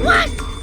What?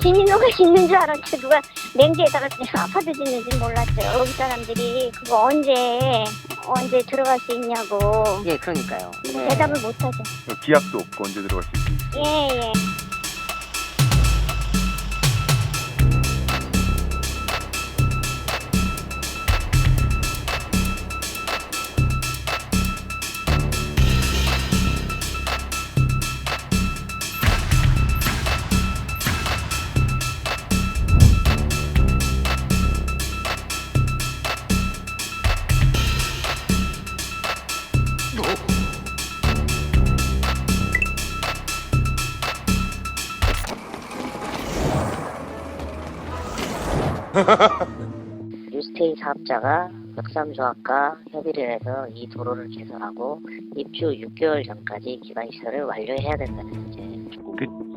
진인호가 있는 줄 알았지 누가 냉지에다가 그냥 아파트 짓는지 몰랐어요. 여기 사람들이 그거 언제 언제 들어갈 수 있냐고 예, 그러니까요. 네. 대답을 못하죠. 기약도 없고 언제 들어갈 수 있는지. 예 예. 뉴스테이 사업자가 벽삼조합과 협의를 해서 이 도로를 개설하고 입주 6개월 전까지 기반 시설을 완료해야 된다는 이제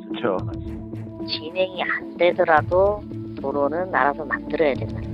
그렇죠. 진행이 안 되더라도 도로는 알아서 만들어야 된다는